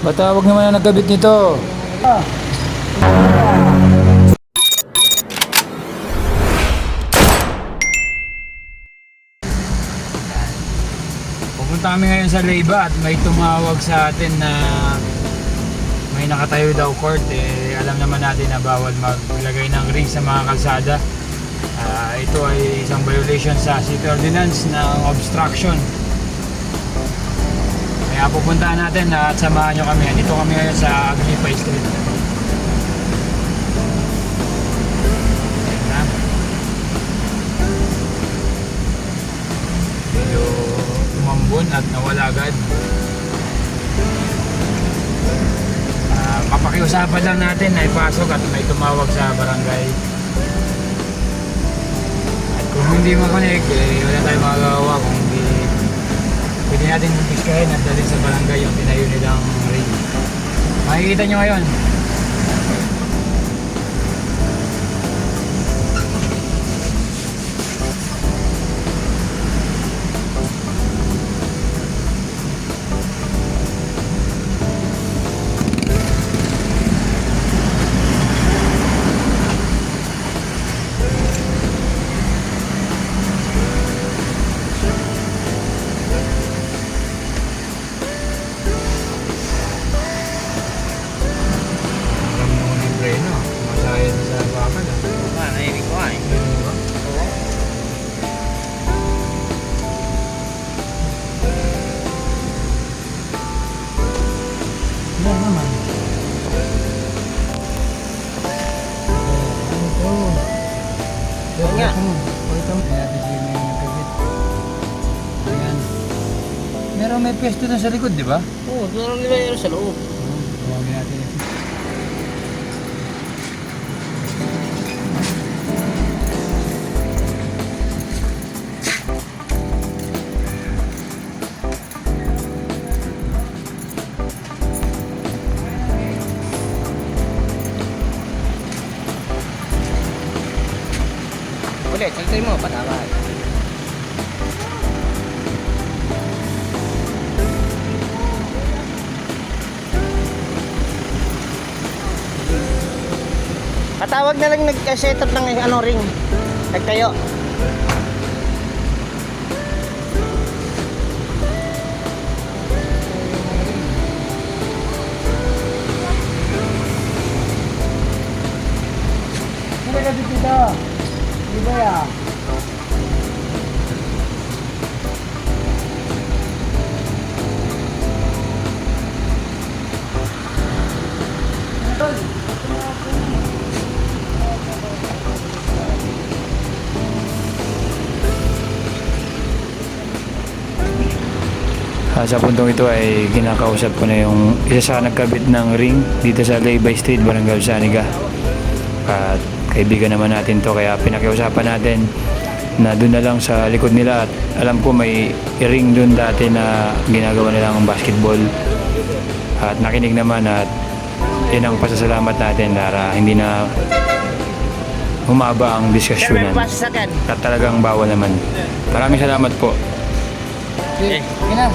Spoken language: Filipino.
Bata, huwag naman na nagkabit nito. Pupunta kami ngayon sa Leyva at may tumawag sa atin na may nakatayo daw court. Eh, alam naman natin na bawal maglagay ng ring sa mga kalsada. Ah, ito ay isang violation sa city ordinance ng obstruction. Kaya pupuntahan natin at samahan nyo kami. Dito kami ngayon sa Aglipay Street. Medyo umambon at nawala agad. Ah, mapakiusapan lang natin na ipasok at may tumawag sa barangay. At kung hindi makonek, eh, wala tayong magagawa kung natin kumpiskahin at dalhin sa barangay yung tinayo nilang ring. Makikita nyo ngayon. Yan naman. Ano to? Yan nga. Ito. Kaya bigyan mo yung nagkabit. Ayan. Meron may pesto na sa likod, di ba? Oo, lang nila yun sa loob. Ulit, saltay mo, patawad. Patawag na lang nag-set up ng ano ring. Nagtayo. Ano nagkabit dito? Di ba ya? Ah, sa puntong ito ay kinakausap ko na yung isa sa nagkabit ng ring dito sa Laybay Street, Barangay Saniga. At kaibigan naman natin to kaya pinakiusapan natin na doon na lang sa likod nila at alam ko may ring doon dati na ginagawa nilang basketball at nakinig naman at yun ang pasasalamat natin para hindi na humaba ang diskusyonan at talagang bawal naman. Maraming salamat po. Eh. Ina,